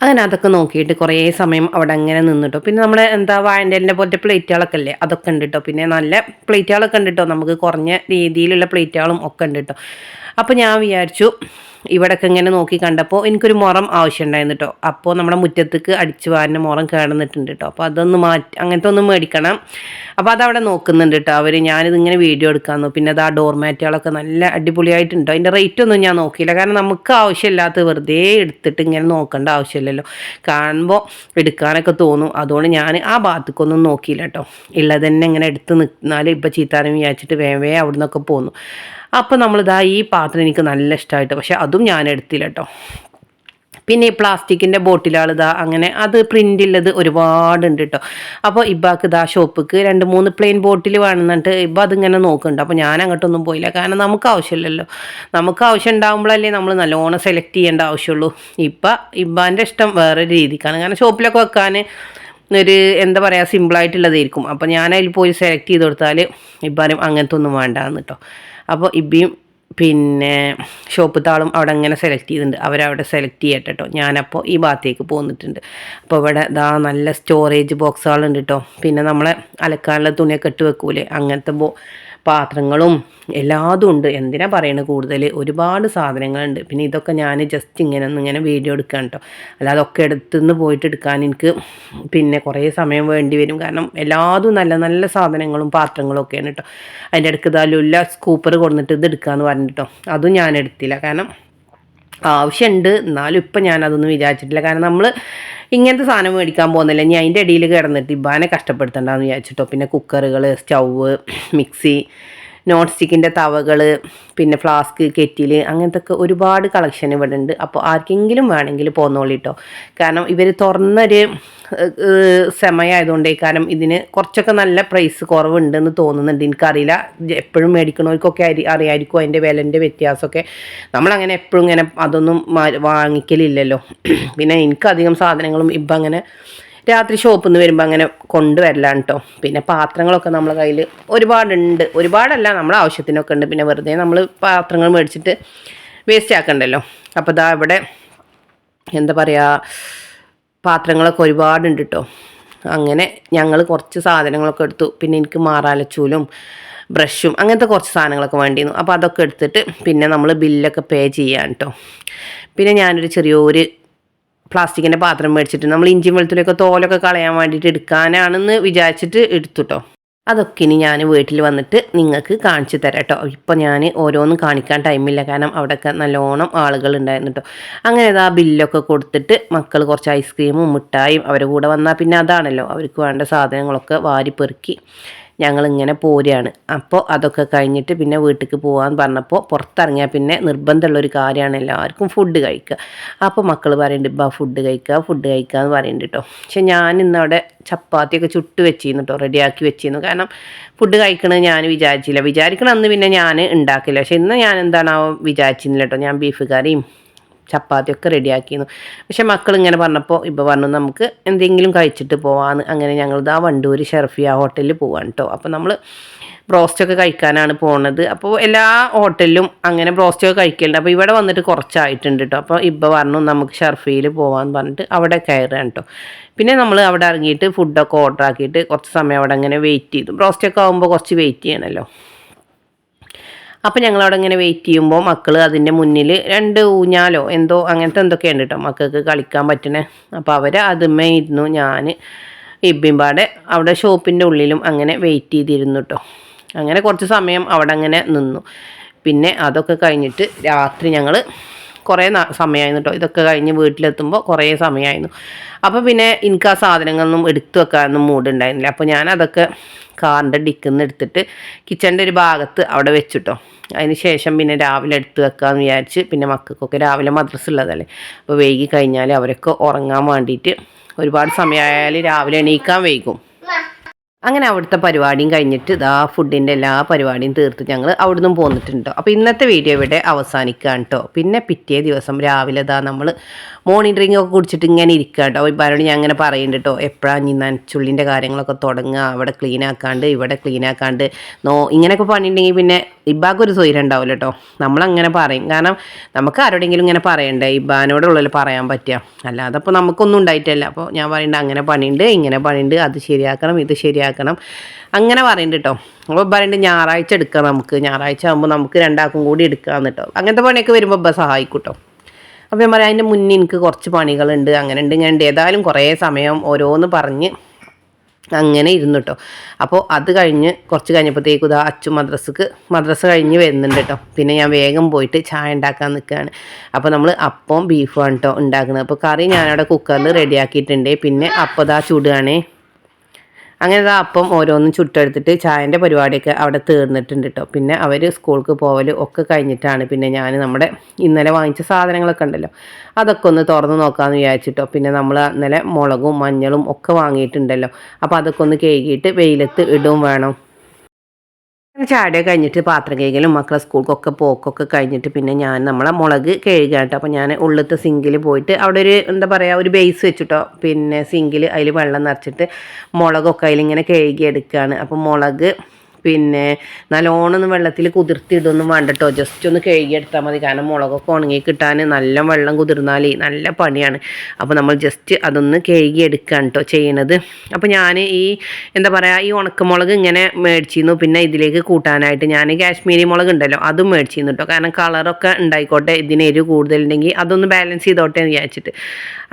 അങ്ങനെ അതൊക്കെ നോക്കിയിട്ട് കുറേ സമയം അവിടെ അങ്ങനെ നിന്നിട്ടോ. പിന്നെ നമ്മുടെ എന്താ വാഴന്റെ പോലത്തെ പ്ലേറ്റുകളൊക്കെ അല്ലേ അതൊക്കെ ഉണ്ട് പിന്നെ നല്ല പ്ലേറ്റുകളൊക്കെ ഉണ്ട് നമുക്ക് കുറഞ്ഞ രീതിയിലുള്ള പ്ലേറ്റുകളും ഒക്കെ ഉണ്ട് അപ്പോൾ ഞാൻ വിചാരിച്ചു ഇവിടൊക്കെ ഇങ്ങനെ നോക്കി കണ്ടപ്പോൾ എനിക്കൊരു മുറം ആവശ്യമുണ്ടായിരുന്നു കേട്ടോ അപ്പോൾ നമ്മുടെ മുറ്റത്തേക്ക് അടിച്ചു വാരുന്ന മുറം കേടന്നിട്ടുണ്ട് കേട്ടോ അപ്പോൾ അതൊന്ന് മാറ്റി അങ്ങനത്തെ ഒന്ന് മേടിക്കണം. അപ്പോൾ അതവിടെ നോക്കുന്നുണ്ട് കേട്ടോ അവർ ഞാനിതിങ്ങനെ വീഡിയോ എടുക്കാമെന്നു പിന്നെ അത് ആ ഡോർമാറ്റുകളൊക്കെ നല്ല അടിപൊളിയായിട്ടുണ്ട് അതിന്റെ റേറ്റ് ഒന്നും ഞാൻ നോക്കിയില്ല. കാരണം നമുക്ക് ആവശ്യമില്ലാത്ത വെറുതെ എടുത്തിട്ട് ഇങ്ങനെ നോക്കേണ്ട ആവശ്യമില്ലല്ലോ. കാണുമ്പോൾ എടുക്കാനൊക്കെ തോന്നും. അതുകൊണ്ട് ഞാൻ ആ ഭാഗത്തേക്കൊന്നും നോക്കിയില്ല കേട്ടോ ഉള്ളത് തന്നെ ഇങ്ങനെ എടുത്ത് നിന്നാൽ ഇപ്പോൾ ചീത്താനും വിചാരിച്ചിട്ട് വേവേ അവിടെ നിന്നൊക്കെ പോന്നു. അപ്പോൾ നമ്മളിതാ ഈ പാത്രം എനിക്ക് നല്ല ഇഷ്ടമായിട്ട് പക്ഷെ അതും ഞാൻ എടുത്തില്ല കേട്ടോ പിന്നെ ഈ പ്ലാസ്റ്റിക്കിന്റെ ബോട്ടിലാളിതാ അങ്ങനെ അത് പ്രിന്റ് ഉള്ളത് ഒരുപാടുണ്ട് കേട്ടോ അപ്പോൾ ഇബ്ബാക്ക് ഇതാ ഷോപ്പിക്ക് രണ്ട് മൂന്ന് പ്ലെയിൻ ബോട്ടിൽ വേണമെന്നിട്ട് ഇബ്ബ അതിങ്ങനെ നോക്കുന്നുണ്ട് അപ്പോൾ ഞാൻ അങ്ങോട്ടൊന്നും പോയില്ല. കാരണം നമുക്ക് ആവശ്യമില്ലല്ലോ നമുക്ക് ആവശ്യം ഉണ്ടാകുമ്പോഴല്ലേ നമ്മൾ നല്ലോണം സെലക്ട് ചെയ്യേണ്ട ആവശ്യമുള്ളൂ ഇപ്പം ഇബ്ബാന്റെ ഇഷ്ടം വേറെ രീതിക്കാണ്. കാരണം ഷോപ്പിലൊക്കെ വെക്കാൻ ഒരു എന്താ പറയുക സിമ്പിളായിട്ടുള്ളതായിരിക്കും അപ്പോൾ ഞാൻ അതിൽ പോയി സെലക്ട് ചെയ്ത് കൊടുത്താൽ ഇബ്ബാനും അങ്ങനത്തെ ഒന്നും വേണ്ടാന്ന് കേട്ടോ അപ്പോൾ ഇബിയും പിന്നെ ഷോപ്പ് താളും അവിടെ അങ്ങനെ സെലക്ട് ചെയ്തിട്ടുണ്ട്. അവരവിടെ സെലക്ട് ചെയ്യട്ടെ കേട്ടോ ഞാനപ്പോൾ ഈ ഭാഗത്തേക്ക് പോന്നിട്ടുണ്ട്. അപ്പോൾ ഇവിടെ ഇതാ നല്ല സ്റ്റോറേജ് ബോക്സുകളുണ്ട് കേട്ടോ പിന്നെ നമ്മളെ അലക്കാനുള്ള തുണിയൊക്കെ ഇട്ട് വെക്കൂലേ? അങ്ങനത്തെ ബോ പാത്രങ്ങളും എല്ലാതും ഉണ്ട്. എന്തിനാ പറയണത് കൂടുതൽ ഒരുപാട് സാധനങ്ങളുണ്ട്. പിന്നെ ഇതൊക്കെ ഞാൻ ജസ്റ്റ് ഇങ്ങനെ ഒന്ന് ഇങ്ങനെ വീഡിയോ എടുക്കാൻ കേട്ടോ അല്ലാതെ ഒക്കെ എടുത്തുനിന്ന് പോയിട്ട് എടുക്കാൻ എനിക്ക് പിന്നെ കുറേ സമയം വേണ്ടി വരും. കാരണം എല്ലാതും നല്ല നല്ല സാധനങ്ങളും പാത്രങ്ങളും ഒക്കെയാണ് കേട്ടോ അതിന്റെ ഇടയ്ക്ക് ഇതാലുല്ല സ്കൂപ്പർ കൊടുത്തിട്ട് ഇത് എടുക്കാമെന്ന് പറഞ്ഞിട്ടോ അതും ഞാൻ എടുത്തില്ല. കാരണം ആവശ്യമുണ്ട് എന്നാലും ഇപ്പം ഞാനതൊന്നും വിചാരിച്ചിട്ടില്ല. കാരണം നമ്മൾ ഇങ്ങനത്തെ സാധനം മേടിക്കാൻ പോകുന്നില്ല. ഇനി അതിന്റെ ഇടയിൽ കിടന്നിട്ട് ഇബാനെ കഷ്ടപ്പെടുത്തണ്ടെന്ന് വിചാരിച്ചിട്ടോ. പിന്നെ കുക്കറുകൾ സ്റ്റൗവ് മിക്സി നോൺ സ്റ്റിക്കിന്റെ തവകൾ പിന്നെ ഫ്ലാസ്ക് കെറ്റിൽ അങ്ങനത്തെ ഒക്കെ ഒരുപാട് കളക്ഷൻ ഇവിടെ ഉണ്ട്. അപ്പോൾ ആർക്കെങ്കിലും വേണമെങ്കിൽ പോന്നോളിട്ടോ കാരണം ഇവർ തുറന്നൊരു സമയമായതുകൊണ്ടേ കാരണം ഇതിന് കുറച്ചൊക്കെ നല്ല പ്രൈസ് കുറവുണ്ടെന്ന് തോന്നുന്നുണ്ട്. എനിക്കറിയില്ല. എപ്പോഴും മേടിക്കണവർക്കൊക്കെ അരി അറിയായിരിക്കും അതിന്റെ വിലന്റെ വ്യത്യാസമൊക്കെ. നമ്മളങ്ങനെ എപ്പോഴും ഇങ്ങനെ അതൊന്നും വാങ്ങിക്കലില്ലല്ലോ. പിന്നെ എനിക്കധികം സാധനങ്ങളും ഇപ്പം അങ്ങനെ രാത്രി ഷോപ്പിൽ നിന്ന് വരുമ്പോൾ അങ്ങനെ കൊണ്ടുവരലാണ് കേട്ടോ പിന്നെ പാത്രങ്ങളൊക്കെ നമ്മളെ കയ്യിൽ ഒരുപാടുണ്ട്. ഒരുപാടല്ല നമ്മളെ ആവശ്യത്തിനൊക്കെ ഉണ്ട്. പിന്നെ വെറുതെ നമ്മൾ പാത്രങ്ങൾ മേടിച്ചിട്ട് വേസ്റ്റ് ആക്കണ്ടല്ലോ. അപ്പോൾ ഇതാ ഇവിടെ എന്താ പറയുക പാത്രങ്ങളൊക്കെ ഒരുപാടുണ്ട് കേട്ടോ അങ്ങനെ ഞങ്ങൾ കുറച്ച് സാധനങ്ങളൊക്കെ എടുത്തു. പിന്നെ എനിക്ക് മാറാലച്ചൂലും ബ്രഷും അങ്ങനത്തെ കുറച്ച് സാധനങ്ങളൊക്കെ വേണ്ടിയിരുന്നു. അപ്പോൾ അതൊക്കെ എടുത്തിട്ട് പിന്നെ നമ്മൾ ബില്ലൊക്കെ പേ ചെയ്യാൻ കേട്ടോ പിന്നെ ഞാനൊരു ചെറിയൊരു പ്ലാസ്റ്റിക്കിന്റെ പാത്രം മേടിച്ചിട്ട് നമ്മൾ ഇഞ്ചി വെളുത്തുള്ളിയൊക്കെ തോലൊക്കെ കളയാൻ വേണ്ടിയിട്ട് എടുക്കാനാണെന്ന് വിചാരിച്ചിട്ട് എടുത്തുട്ടോ. അതൊക്കെ ഇനി ഞാൻ വീട്ടിൽ വന്നിട്ട് നിങ്ങൾക്ക് കാണിച്ചു തരാം കേട്ടോ ഇപ്പോൾ ഞാൻ ഓരോന്നും കാണിക്കാൻ ടൈമില്ല കാരണം അവിടെയൊക്കെ നല്ലോണം ആളുകൾ ഉണ്ടായിരുന്നു കേട്ടോ അങ്ങനെ ആ ബില്ലൊക്കെ കൊടുത്തിട്ട് മക്കൾ കുറച്ച് ഐസ്ക്രീമും മിഠായും അവരുടെ കൂടെ വന്നാൽ പിന്നെ അതാണല്ലോ. അവർക്ക് വേണ്ട സാധനങ്ങളൊക്കെ വാരി പെറുക്കി ഞങ്ങളിങ്ങനെ പോരുകയാണ് അപ്പോൾ അതൊക്കെ കഴിഞ്ഞിട്ട് പിന്നെ വീട്ടിലേക്ക് പോകാൻ പറഞ്ഞപ്പോൾ പുറത്തിറങ്ങിയാൽ പിന്നെ നിർബന്ധമുള്ള ഒരു കാര്യമാണ് എല്ലാവർക്കും ഫുഡ് കഴിക്കുക അപ്പോൾ മക്കൾ പറയുന്നുണ്ട് ഇപ്പം ഫുഡ് കഴിക്കുക ഫുഡ് കഴിക്കുക എന്ന് പറയുന്നുണ്ട് കേട്ടോ പക്ഷെ ഞാൻ ഇന്നവിടെ ചപ്പാത്തിയൊക്കെ ചുട്ട് വെച്ചിരുന്നു കേട്ടോ റെഡിയാക്കി വെച്ചിരുന്നു. കാരണം ഫുഡ് കഴിക്കണമെന്ന് ഞാൻ വിചാരിച്ചില്ല. വിചാരിക്കണം അന്ന് പിന്നെ ഞാൻ ഉണ്ടാക്കില്ല. പക്ഷെ ഇന്ന് ഞാൻ എന്താണാവോ വിചാരിച്ചിരുന്നില്ല കേട്ടോ ഞാൻ ബീഫ് കറിയും ചപ്പാത്തിയൊക്കെ റെഡിയാക്കിയിരുന്നു. പക്ഷെ മക്കൾ ഇങ്ങനെ പറഞ്ഞപ്പോൾ ഇപ്പോൾ പറഞ്ഞു നമുക്ക് എന്തെങ്കിലും കഴിച്ചിട്ട് പോവാന്ന്. അങ്ങനെ ഞങ്ങളിത് ആ വണ്ടൂർ ഷെർഫിയ ഹോട്ടലിൽ പോവാണ് കേട്ടോ അപ്പോൾ നമ്മൾ ബ്രോസ്റ്റൊക്കെ കഴിക്കാനാണ് പോണത്. അപ്പോൾ എല്ലാ ഹോട്ടലിലും അങ്ങനെ ബ്രോസ്റ്റൊക്കെ കഴിക്കലുണ്ട്. അപ്പോൾ ഇവിടെ വന്നിട്ട് കുറച്ചായിട്ടുണ്ട് കേട്ടോ അപ്പോൾ ഇപ്പം പറഞ്ഞു നമുക്ക് ഷർഫിയിൽ പോകാമെന്ന് പറഞ്ഞിട്ട് അവിടെ കയറുകയാണ് കേട്ടോ പിന്നെ നമ്മൾ അവിടെ ഇറങ്ങിയിട്ട് ഫുഡൊക്കെ ഓർഡർ ആക്കിയിട്ട് കുറച്ച് സമയം അവിടെ അങ്ങനെ വെയിറ്റ് ചെയ്തു. ബ്രോസ്റ്റൊക്കെ ആകുമ്പോൾ കുറച്ച് വെയിറ്റ് ചെയ്യണമല്ലോ അപ്പോൾ ഞങ്ങളവിടെ ഇങ്ങനെ വെയിറ്റ് ചെയ്യുമ്പോൾ മക്കൾ അതിന്റെ മുന്നിൽ രണ്ട് ഊഞ്ഞാലോ എന്തോ അങ്ങനത്തെ എന്തൊക്കെയുണ്ട് കേട്ടോ മക്കൾക്ക് കളിക്കാൻ പറ്റണേ അപ്പോൾ അവർ അതുമേ ഇരുന്നു. ഞാൻ ഇബിമ്പാടെ അവിടെ ഷോപ്പിന്റെ ഉള്ളിലും അങ്ങനെ വെയിറ്റ് ചെയ്തിരുന്നു കേട്ടോ അങ്ങനെ കുറച്ച് സമയം അവിടെ അങ്ങനെ നിന്നു. പിന്നെ അതൊക്കെ കഴിഞ്ഞിട്ട് രാത്രി ഞങ്ങൾ കുറേ സമയമായിരുന്നു കേട്ടോ ഇതൊക്കെ കഴിഞ്ഞ് വീട്ടിലെത്തുമ്പോൾ കുറേ സമയമായിരുന്നു അപ്പോൾ പിന്നെ എനിക്ക് ആ സാധനങ്ങളൊന്നും എടുത്തു വെക്കാനൊന്നും മൂടുണ്ടായിരുന്നില്ല അപ്പോൾ ഞാൻ അതൊക്കെ കാറിന്റെ ഡിക്കിന്ന് എടുത്തിട്ട് കിച്ചന്റെ ഒരു ഭാഗത്ത് അവിടെ വെച്ചിട്ടോ അതിന് ശേഷം പിന്നെ രാവിലെ എടുത്ത് വെക്കാമെന്ന് വിചാരിച്ച് പിന്നെ മക്കൾക്കൊക്കെ രാവിലെ മദ്രസ് ഉള്ളതല്ലേ. അപ്പോൾ വൈകി കഴിഞ്ഞാൽ അവരൊക്കെ ഉറങ്ങാൻ വേണ്ടിയിട്ട് ഒരുപാട് സമയമായാൽ രാവിലെ എണീക്കാൻ വൈകും. അങ്ങനെ അവിടുത്തെ പരിപാടിയും കഴിഞ്ഞിട്ട് ഇതാ ഫുഡിന്റെ എല്ലാ പരിപാടിയും തീർത്ത് ഞങ്ങൾ അവിടുന്ന് പോന്നിട്ടുണ്ടോ. അപ്പോൾ ഇന്നത്തെ വീഡിയോ ഇവിടെ അവസാനിക്കുകയാണ് കേട്ടോ പിന്നെ പിറ്റേ ദിവസം രാവിലെ ഇതാ നമ്മൾ മോർണിംഗ് ഡ്രിങ്ക് ഒക്കെ കുടിച്ചിട്ട് ഇങ്ങനെ ഇരിക്കുക കേട്ടോ ഇപ്പാരോട് ഞാൻ അങ്ങനെ പറയുന്നുണ്ട് കേട്ടോ എപ്പോഴാണ് ഇനി നനച്ചുള്ളിന്റെ കാര്യങ്ങളൊക്കെ തുടങ്ങുക? അവിടെ ക്ലീൻ ആക്കാണ്ട് ഇവിടെ ക്ലീൻ ആക്കാണ്ട്. നോ ഇങ്ങനെയൊക്കെ പണിയുണ്ടെങ്കിൽ പിന്നെ ഇബ്ബാക്കൊരു സ്വൈരം ഉണ്ടാവില്ല കേട്ടോ നമ്മളങ്ങനെ പറയും. കാരണം നമുക്ക് ആരോടെങ്കിലും ഇങ്ങനെ പറയണ്ടേ? ഇബ്ബാനോടുള്ളതിൽ പറയാൻ പറ്റുക അല്ലാതെ അപ്പോൾ നമുക്കൊന്നും ഉണ്ടായിട്ടില്ല. അപ്പോൾ ഞാൻ പറയുന്നുണ്ട് അങ്ങനെ പണിയുണ്ട് ഇങ്ങനെ പണിയുണ്ട് അത് ശരിയാക്കണം ഇത് ശരിയാക്കണം. അങ്ങനെ പറയുന്നുണ്ട് കേട്ടോ അപ്പോൾ പറയുന്നുണ്ട് ഞായറാഴ്ച എടുക്കാം നമുക്ക്. ഞായറാഴ്ച ആകുമ്പോൾ നമുക്ക് രണ്ടാക്കും കൂടി എടുക്കാമെന്ന് കേട്ടോ അങ്ങനത്തെ പണിയൊക്കെ വരുമ്പോൾ ഇബ്ബ സഹായിക്കും കേട്ടോ അപ്പോൾ ഞാൻ പറയാം അതിന്റെ മുന്നേ എനിക്ക് കുറച്ച് പണികളുണ്ട് അങ്ങനെ ഉണ്ട് ഞാൻ ഏതായാലും കുറേ സമയം ഓരോന്ന് പറഞ്ഞ് അങ്ങനെ ഇരുന്നു കേട്ടോ അപ്പോൾ അത് കഴിഞ്ഞ് കുറച്ച് കഴിഞ്ഞപ്പോഴത്തേക്കും ഇതാ അച്ചു മദ്രസക്ക് മദ്രസ കഴിഞ്ഞ് വരുന്നുണ്ട് കേട്ടോ പിന്നെ ഞാൻ വേഗം പോയിട്ട് ചായ ഉണ്ടാക്കാൻ നിൽക്കുകയാണ് അപ്പോൾ നമ്മൾ അപ്പം ബീഫുമാണ് കേട്ടോ ഉണ്ടാക്കുന്നത് അപ്പോൾ കറി ഞാനവിടെ കുക്കറിൽ റെഡിയാക്കിയിട്ടുണ്ട് പിന്നെ അപ്പം ഇതാ ചൂടുകയാണേ. അങ്ങനെ ഇതാ അപ്പം ഓരോന്നും ചുട്ടെടുത്തിട്ട് ചായന്റെ പരിപാടിയൊക്കെ അവിടെ തീർന്നിട്ടുണ്ട് കേട്ടോ പിന്നെ അവർ സ്കൂൾക്ക് പോവൽ ഒക്കെ കഴിഞ്ഞിട്ടാണ് പിന്നെ ഞാൻ നമ്മുടെ ഇന്നലെ വാങ്ങിച്ച സാധനങ്ങളൊക്കെ ഉണ്ടല്ലോ. അതൊക്കെ ഒന്ന് തുറന്ന് നോക്കാമെന്ന് വിചാരിച്ചിട്ടോ പിന്നെ നമ്മൾ ഇന്നലെ മുളകും മഞ്ഞളും ഒക്കെ വാങ്ങിയിട്ടുണ്ടല്ലോ. അപ്പോൾ അതൊക്കെ ഒന്ന് കേകിയിട്ട് വെയിലത്ത് ഇടും വേണം. ചാടിയ കഴിഞ്ഞിട്ട് പാത്രം കഴുകലും മക്കളെ സ്കൂൾക്കൊക്കെ പോക്കൊക്കെ കഴിഞ്ഞിട്ട് പിന്നെ ഞാൻ നമ്മളെ മുളക് കഴുകാട്ടോ അപ്പോൾ ഞാൻ ഉള്ളത്തെ സിങ്കിൽ പോയിട്ട് അവിടെ ഒരു എന്താ പറയുക ഒരു ബേസ് വെച്ചിട്ടോ. പിന്നെ സിങ്കിൽ അതിൽ വെള്ളം നിറച്ചിട്ട് മുളകൊക്കെ അതിലിങ്ങനെ കഴുകിയെടുക്കുകയാണ് അപ്പോൾ മുളക് പിന്നെ നല്ലോണം വെള്ളത്തിൽ കുതിർത്തിയിടൊന്നും വേണ്ടട്ടോ. ജസ്റ്റ് ഒന്ന് കഴുകിയെടുത്താൽ മതി. കാരണം മുളകൊക്കെ ഉണങ്ങി കിട്ടാൻ നല്ല വെള്ളം കുതിർന്നാൽ നല്ല പണിയാണ്. അപ്പോൾ നമ്മൾ ജസ്റ്റ് അതൊന്ന് കഴുകിയെടുക്കുകയാണ് കേട്ടോ ചെയ്യണത്. അപ്പോൾ ഞാൻ ഈ എന്താ പറയുക ഈ ഉണക്കമുളക് ഇങ്ങനെ മേടിച്ചിരുന്നു. പിന്നെ ഇതിലേക്ക് കൂട്ടാനായിട്ട് ഞാൻ കാശ്മീരി മുളക് ഉണ്ടല്ലോ അതും മേടിച്ചിരുന്നു കേട്ടോ കാരണം കളറൊക്കെ ഉണ്ടായിക്കോട്ടെ ഇതിന് എരിവ് കൂടുതലുണ്ടെങ്കിൽ അതൊന്ന് ബാലൻസ് ചെയ്തോട്ടെ എന്ന് വിചാരിച്ചിട്ട്.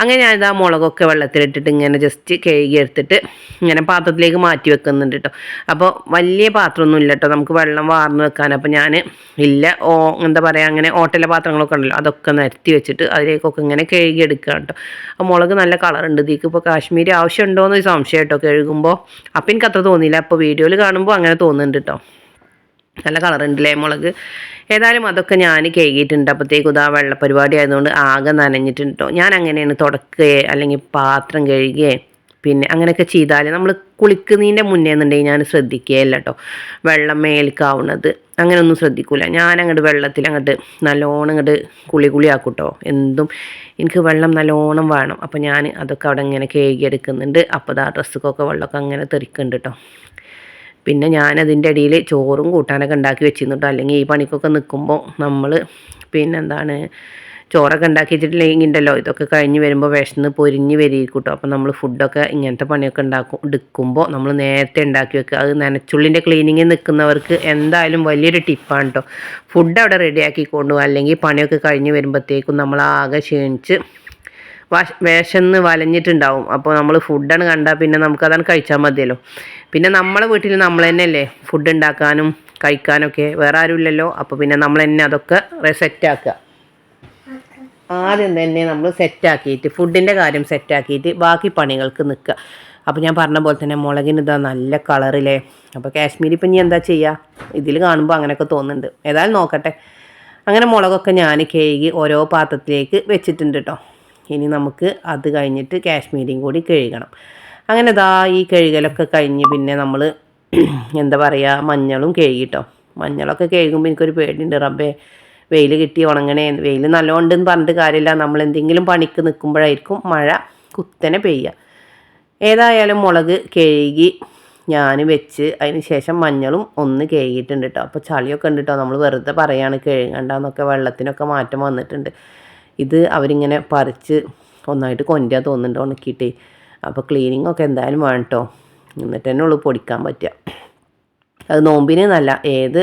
അങ്ങനെ ഞാനിത് ആ മുളകൊക്കെ വെള്ളത്തിലിട്ടിട്ട് ഇങ്ങനെ ജസ്റ്റ് കഴുകിയെടുത്തിട്ട് ഇങ്ങനെ പാത്രത്തിലേക്ക് മാറ്റി വെക്കുന്നുണ്ട് കേട്ടോ അപ്പോൾ വലിയ പാത്രമൊന്നും ഇല്ല കേട്ടോ. നമുക്ക് വെള്ളം വാർന്ന് വെക്കാൻ. അപ്പോൾ ഞാൻ ഇല്ല ഓ എന്താ പറയുക അങ്ങനെ ഓട്ടയിലെ പാത്രങ്ങളൊക്കെ ഉണ്ടല്ലോ അതൊക്കെ നിരത്തി വെച്ചിട്ട് അതിലേക്കൊക്കെ ഇങ്ങനെ കഴുകി എടുക്കുക കേട്ടോ. ആ മുളക് നല്ല കളറുണ്ട് ഇതിക്ക് ഇപ്പോൾ കാശ്മീരി ആവശ്യമുണ്ടോ എന്നൊരു സംശയം കേട്ടോ കഴുകുമ്പോൾ അപ്പം എനിക്ക് അത്ര തോന്നിയില്ല. അപ്പോൾ വീഡിയോയിൽ കാണുമ്പോൾ അങ്ങനെ തോന്നുന്നുണ്ട് കേട്ടോ. നല്ല കളറുണ്ടല്ലേ മുളക്? ഏതായാലും അതൊക്കെ ഞാൻ കേകിയിട്ടുണ്ട് അപ്പോഴത്തേക്കും ഇതാ വെള്ളപ്പരിപാടി ആയതുകൊണ്ട് ആകെ നനഞ്ഞിട്ടുണ്ട് ഞാൻ അങ്ങനെയാണ് തുടക്കുകയെ അല്ലെങ്കിൽ പാത്രം കഴുകുകയെ പിന്നെ അങ്ങനെയൊക്കെ ചെയ്താൽ നമ്മൾ കുളിക്കുന്നതിന്റെ മുന്നേ എന്നുണ്ടെങ്കിൽ ഞാൻ ശ്രദ്ധിക്കുകയല്ല കേട്ടോ വെള്ളം മേൽക്കാവുന്നത്. അങ്ങനെ ഒന്നും ശ്രദ്ധിക്കില്ല ഞാൻ വെള്ളത്തിൽ അങ്ങോട്ട് നല്ലോണം അങ്ങോട്ട് കുളി കുളിയാക്കും കേട്ടോ എന്തും എനിക്ക് വെള്ളം നല്ലോണം വേണം. അപ്പോൾ ഞാൻ അതൊക്കെ അവിടെ ഇങ്ങനെ കേകി എടുക്കുന്നുണ്ട് അപ്പോൾ ആ ഡ്രസ്സൊക്കെ വെള്ളമൊക്കെ അങ്ങനെ തെറിക്കുന്നുണ്ട് കേട്ടോ പിന്നെ ഞാനതിന്റെ ഇടയിൽ ചോറും കൂട്ടാനൊക്കെ ഉണ്ടാക്കി വെച്ചിരുന്നു കേട്ടോ അല്ലെങ്കിൽ ഈ പണിക്കൊക്കെ നിൽക്കുമ്പോൾ നമ്മൾ പിന്നെന്താണ് ചോറൊക്കെ ഉണ്ടാക്കി ഇതൊക്കെ കഴിഞ്ഞ് വരുമ്പോൾ വിശന്ന് പൊരിഞ്ഞ് വരിക കൂട്ടോ അപ്പോൾ നമ്മൾ ഫുഡൊക്കെ ഇങ്ങനത്തെ പണിയൊക്കെ ഉണ്ടാക്കും. എടുക്കുമ്പോൾ നമ്മൾ നേരത്തെ ഉണ്ടാക്കി വെക്കുക. അത് നനച്ചുള്ളിന്റെ ക്ലീനിങ്ങിൽ നിൽക്കുന്നവർക്ക് എന്തായാലും വലിയൊരു ടിപ്പാണ് കേട്ടോ ഫുഡ് അവിടെ റെഡിയാക്കി കൊണ്ടു അല്ലെങ്കിൽ പണിയൊക്കെ കഴിഞ്ഞ് വരുമ്പോഴത്തേക്കും നമ്മൾ ആകെ ക്ഷീണിച്ച് വാഷ് വിശന്ന് വലഞ്ഞിട്ടുണ്ടാവും. അപ്പോൾ നമ്മൾ ഫുഡാണ് കണ്ടാൽ പിന്നെ നമുക്കതാണ് കഴിച്ചാൽ മതിയല്ലോ. പിന്നെ നമ്മളെ വീട്ടിൽ നമ്മൾ തന്നെയല്ലേ ഫുഡ് ഉണ്ടാക്കാനും കഴിക്കാനൊക്കെ. വേറെ ആരുമില്ലല്ലോ. അപ്പോൾ പിന്നെ നമ്മൾ തന്നെ അതൊക്കെ സെറ്റാക്കുക ആദ്യം തന്നെ നമ്മൾ സെറ്റാക്കിയിട്ട് ഫുഡിന്റെ കാര്യം സെറ്റാക്കിയിട്ട് ബാക്കി പണികൾക്ക് നിൽക്കുക. അപ്പോൾ ഞാൻ പറഞ്ഞ പോലെ തന്നെ മുളകിന് ഇതാ നല്ല കളറില്ലേ അപ്പോൾ കാശ്മീരി ഇപ്പം ഇനി എന്താ ചെയ്യുക ഇതിൽ കാണുമ്പോൾ അങ്ങനെയൊക്കെ തോന്നുന്നുണ്ട്. ഏതായാലും നോക്കട്ടെ. അങ്ങനെ മുളകൊക്കെ ഞാൻ കഴുകി ഓരോ പാത്രത്തിലേക്ക് വെച്ചിട്ടുണ്ട് കേട്ടോ ഇനി നമുക്ക് അത് കഴിഞ്ഞിട്ട് കാശ്മീരിയും കൂടി കഴുകണം. അങ്ങനെ ഇതാ ഈ കഴുകലൊക്കെ കഴിഞ്ഞ് പിന്നെ നമ്മൾ എന്താ പറയുക മഞ്ഞളും കഴുകിട്ടോ മഞ്ഞളൊക്കെ കഴുകുമ്പോൾ എനിക്കൊരു പേടിയുണ്ട്. റബ്ബേ വെയിൽ കിട്ടി ഉണങ്ങണേ വെയിൽ നല്ലോണ്ടെന്ന് പറഞ്ഞിട്ട് കാര്യമില്ല. നമ്മൾ എന്തെങ്കിലും പണിക്ക് നിൽക്കുമ്പോഴായിരിക്കും മഴ കുത്തനെ പെയ്യുക ഏതായാലും മുളക് കഴുകി ഞാൻ വെച്ച് അതിന് ശേഷം മഞ്ഞളും ഒന്ന് കഴുകിയിട്ടുണ്ട് കേട്ടോ അപ്പോൾ ചളിയൊക്കെ ഉണ്ട് കേട്ടോ നമ്മൾ വെറുതെ പറയാണ് കഴുകണ്ടെന്നൊക്കെ വെള്ളത്തിനൊക്കെ മാറ്റം വന്നിട്ടുണ്ട്. ഇത് അവരിങ്ങനെ പറിച്ച് ഒന്നായിട്ട് കൊണ്ടുവരാൻ തോന്നുന്നുണ്ട് ഉണക്കിയിട്ടേ. അപ്പോൾ ക്ലീനിങ് ഒക്കെ എന്തായാലും വേണം കേട്ടോ എന്നിട്ട് തന്നെ ഉള്ളൂ പൊടിക്കാൻ പറ്റുക അത് നോമ്പിന് നല്ല ഏത്